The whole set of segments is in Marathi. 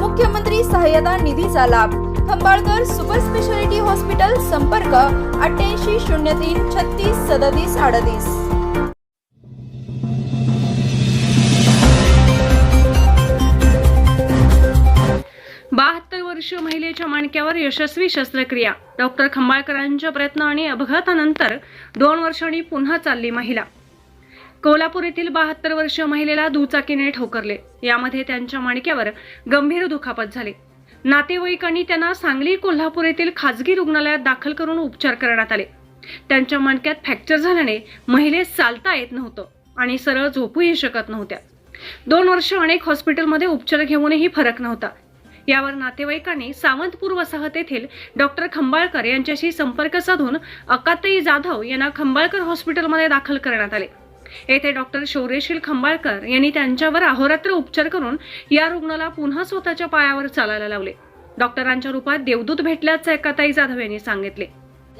मुख्यमंत्री सहाय्यता निधीचा लाभ. खंबाळकर सुपर स्पेशालिटी हॉस्पिटल संपर्क अठ्ठ्याऐंशी शून्य तीन छत्तीस सदतीस अडतीस. बहात्तर वर्षीय महिलेच्या माणक्यावर यशस्वी शस्त्रक्रिया. डॉक्टर खंबाळकरांच्या प्रयत्न आणि अपघातानंतर दोन वर्षांनी पुन्हा चालली महिला. कोल्हापूर येथील बहात्तर वर्षीय महिलेला दुचाकीने ठोकरले. यामध्ये त्यांच्या माणक्यावर गंभीर दुखापत झाली. नातेवाईकांनी त्यांना सांगली कोल्हापूर येथील खाजगी रुग्णालयात दाखल करून उपचार करण्यात आले. त्यांच्या मणक्यात फ्रॅक्चर झाल्याने महिलेस चालता येत नव्हतं आणि सरळ झोपूही शकत नव्हत्या. दोन वर्ष अनेक हॉस्पिटलमध्ये उपचार घेऊनही फरक नव्हता. यावर नातेवाईकांनी सावंतपूर वसाहत येथील डॉक्टर खंबाळकर यांच्याशी संपर्क साधून अकातई जाधव यांना खंबाळकर हॉस्पिटलमध्ये दाखल करण्यात आले. येथे डॉक्टर शौर्यशील खंबाळकर यांनी त्यांच्यावर अहोरात्र उपचार करून या रुग्णाला पुन्हा स्वतःच्या पायावर चालायला लावले. डॉक्टरांच्या रूपात देवदूत भेटल्याचं अकाताई जाधव यांनी सांगितले.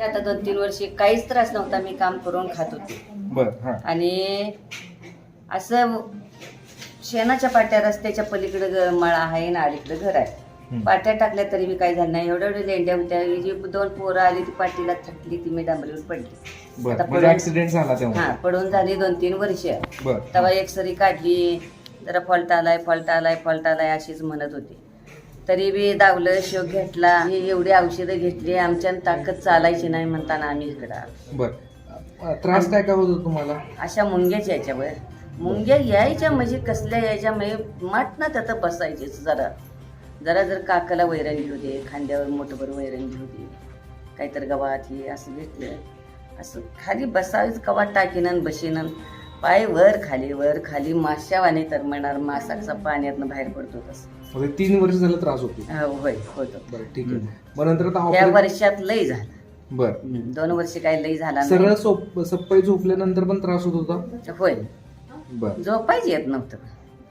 आता दोन तीन वर्षे काहीच त्रास नव्हता मी काम करून खात होते. बर हा. आणि असं शेणाच्या पाट्या रस्त्याच्या पलीकडे मळा आहे ना अलीकडे घर आहे. पाट्या टाकल्या तरी मी काही झालं नाही. एवढ्या एवढ्या लेंड्या होत्या. ही जी दोन पोरं आली ती पाठीला थकली ती मी डांबरीवर पडली. आता म्हणजे पडून- ऍक्सिडेंट झाला तेव्हा. हा पडून झाली दोन तीन वर्ष. बर. तेव्हा एक्सरी काढली. जरा फॉल्ट आलाय फॉल्ट आलाय फॉल्ट आलाय अशीच म्हणत होती. तरी बी दावलं शोक घेतला. ही एवढी औषधं घेतली. आमच्या ताकद चालायची नाही म्हणताना आम्ही इकडं आलो. बर. त्रास काय काय होतो तुम्हाला? अशा मुंग्याच्या याच्यावर. मुंग्या यायच्या म्हणजे कसल्या यायच्या म्हणजे माट ना त्यात बसायचे जरा. जरा जर काकाला वैरण घेऊ दे खांद्यावर मोठंभर वैरण घेऊ दे काहीतरी गवात हे असं घेतलं असं खाली बसावीच कवाट टाकीनं बशीनं पाय वर खाली वर खाली माशावाने तर म्हणणार मासाचा पाण्यातनं बाहेर पडतो तसं. म्हणजे तीन वर्ष झालं त्रास होतो हो, होय होतं. बरं ठीक आहे. मग नंतर आता त्या ऑपरेशन वर्षात लय झालं. बर. हम्म, दोन वर्ष काही लय झाला सरळ नाही सोप सप्पाई झोपल्यानंतर पण त्रास होत होता? होय. बर. झोपायची येत नव्हतं.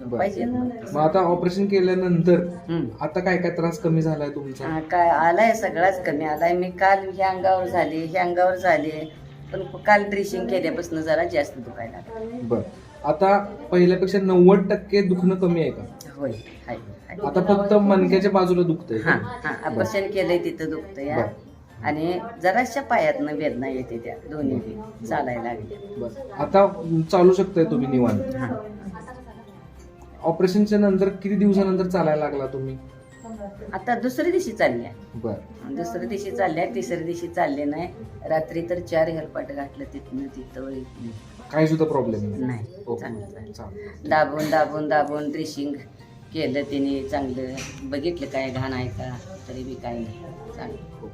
मग आता ऑपरेशन केल्यानंतर. आता काय काय त्रास कमी झालाय तुमचा? हा, काय आलाय सगळाच कमी आलाय. मी काल ह्या अंगावर झाले ह्या अंगावर झाले. पण काल ड्रेसिंग केल्यापासून जरा जास्त दुखायला लागलं. बर. आता पहिल्यापेक्षा नव्वद टक्के दुखणं कमी आहे का? होय हाय हाय. आता फक्त मणक्याच्या बाजूला दुखतंय हा हा ऑपरेशन केलंय तिथं दुखतं या आणि जराशा पायातनं वेदना येते त्या दोन्ही बी चालायला लागल्या. बर. आता चालू शकताय तुम्ही निवांत. हा. ऑपरेशनच्या नंतर किती दिवसानंतर चालायला लागला तुम्ही? आता दुसऱ्या दिवशी चालली आहे. बर. दुसऱ्या दिवशी चालल्या तिसऱ्या दिवशी चालले नाही. रात्री तर चार हेलपाट घातलं तिथनं तिथं इथनं. काही सुद्धा प्रॉब्लेम नाही. चांगलं. चालेल. दाबून दाबून दाबून ड्रेसिंग केलं तिने चांगलं. बघितलं काय घाण आहे का तरी बी काय नाही. चांगलं.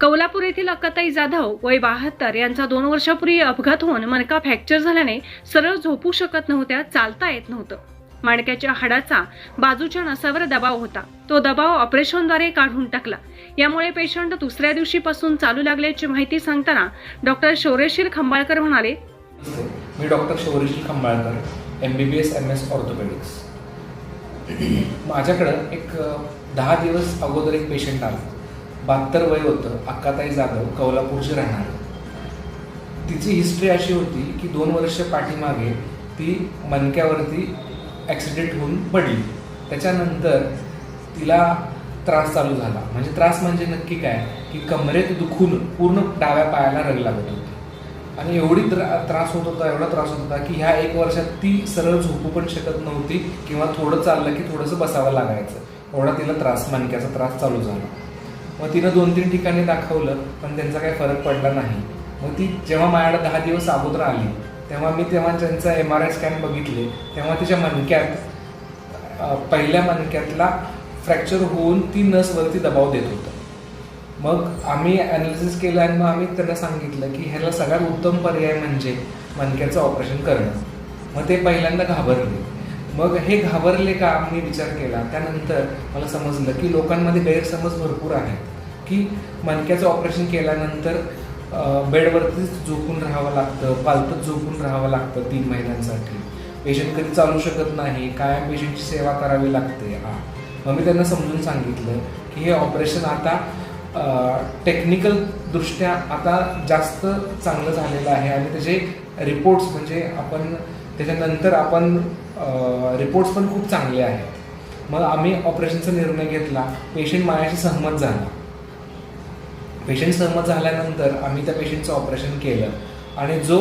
कोल्हापूर येथील अक्काताई जाधव वय बहात्तर यांचा दोन वर्षापूर्वी अपघात होऊन मणका फ्रॅक्चर झाल्याने सरळ झोपू शकत नव्हत्या चालता येत नव्हतं. माणक्याच्या हाडाचा बाजूच्या नसावर दबाव होता. तो दबाव ऑपरेशनद्वारे काढून टाकला. यामुळे पेशंट दुसऱ्या दिवशीपासून चालू लागल्याची माहिती सांगताना डॉक्टर शौर्यशील खंबाळकर म्हणाले मी doctor Shauryashil Khambalkar M B B S M S orthopaedics माझ्याकडं एक दहा दिवस अगोदर एक पेशंट आला. बहात्तर वय होतं अक्काताई जाधव कौलापूरची राहणार. तिची हिस्ट्री अशी होती की दोन वर्ष पाठीमागे ती मणक्यावरती ॲक्सिडेंट होऊन पडली. त्याच्यानंतर तिला त्रास चालू झाला. म्हणजे त्रास म्हणजे नक्की काय? की कमरेत दुखून पूर्ण डाव्या पायाला रग लागत होती. आणि एवढी त्रा- त्रास होत होता एवढा त्रास होत होता की ह्या एक वर्षात ती सरळ झोपू पण शकत नव्हती किंवा थोडं चाललं की थोडंसं बसावं लागायचं. एवढा तिला त्रास मणक्याचा त्रास चालू झाला. मग तिनं दोन तीन ठिकाणी दाखवलं पण त्यांचा काही फरक पडला नाही. मग ती जेव्हा माझ्याकडे दहा दिवस अगोदर आली तेव्हा मी तेव्हा त्यांचा एम आर आय स्कॅन बघितले तेव्हा तिच्या मणक्यात पहिल्या मणक्यातला फ्रॅक्चर होऊन ती नसवरती दबाव देत होतं. मग आम्ही ॲनालिसिस केलं आणि मग आम्ही त्यांना सांगितलं की ह्याला सगळ्यात उत्तम पर्याय म्हणजे मणक्याचं ऑपरेशन करणं. मग ते पहिल्यांदा घाबरले. मग हे घाबरले का मी विचार केला. त्यानंतर मला समजलं की लोकांमध्ये गैरसमज भरपूर आहेत. की मणक्याचं ऑपरेशन केल्यानंतर बेडवरतीच झोपून राहावं लागतं पालतच झोपून राहावं लागतं तीन महिन्यांसाठी. पेशंट कधी चालू शकत नाही कायम पेशंटची सेवा करावी लागते हा. मग मी त्यांना समजून सांगितलं की हे ऑपरेशन आता टेक्निकल दृष्ट्या आता जास्त चांगलं झालेलं आहे आणि त्याचे रिपोर्ट्स म्हणजे आपण त्याच्यानंतर आपण रिपोर्ट्स पण खूप चांगले आहेत. मग आम्ही ऑपरेशनचा निर्णय घेतला पेशंट माझ्याशी सहमत झाला. पेशंट सहमत झाल्यानंतर आम्ही त्या पेशंटचं ऑपरेशन केलं. आणि जो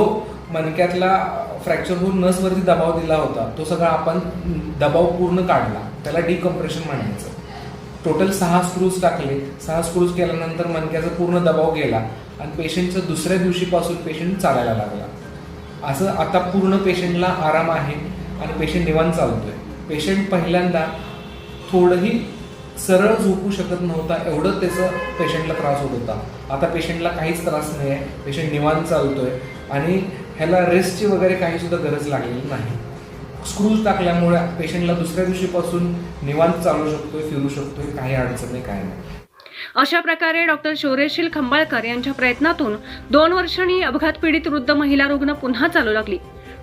मणक्यातला फ्रॅक्चर होऊन नसवरती दबाव दिला होता तो सगळा आपण दबाव पूर्ण काढला. त्याला डिकम्प्रेशन म्हणायचं. टोटल सहा स्क्रूज टाकले. सहा स्क्रूज केल्यानंतर मणक्याचा पूर्ण दबाव गेला आणि पेशंटचं दुसऱ्या दिवशीपासून पेशंट चालायला लागला. असं आता पूर्ण पेशंटला आराम आहे आणि पेशंट निवांत चालतोय. पेशंट पहिल्यांदा थोडंही सरळ झोपू शकत नव्हता. एवढं त्याचं पेशंटला त्रास होत होता. आता पेशंटला काहीच त्रास नाही आहे पेशंट निवांत चालतोय. आणि ह्याला रेस्टची वगैरे काही सुद्धा गरज लागलेली नाही. स्क्रूज टाकल्यामुळे पेशंटला दुसऱ्या दिवशीपासून निवांत चालू शकतोय फिरू शकतोय काही अडचण नाही काय नाही. अशा प्रकारे डॉक्टर शौर्यशील खंबाळकर यांच्या प्रयत्नातून दोन वर्षांनी अपघात पीडित वृद्ध महिला रुग्ण पुन्हा चालू लागली.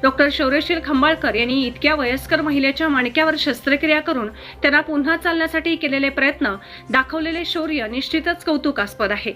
डॉक्टर शौर्यशील खंबाळकर यांनी इतक्या वयस्कर महिलेच्या माणक्यावर शस्त्रक्रिया करून त्यांना पुन्हा चालण्यासाठी केलेले प्रयत्न दाखवलेले शौर्य निश्चितच कौतुकास्पद आहे.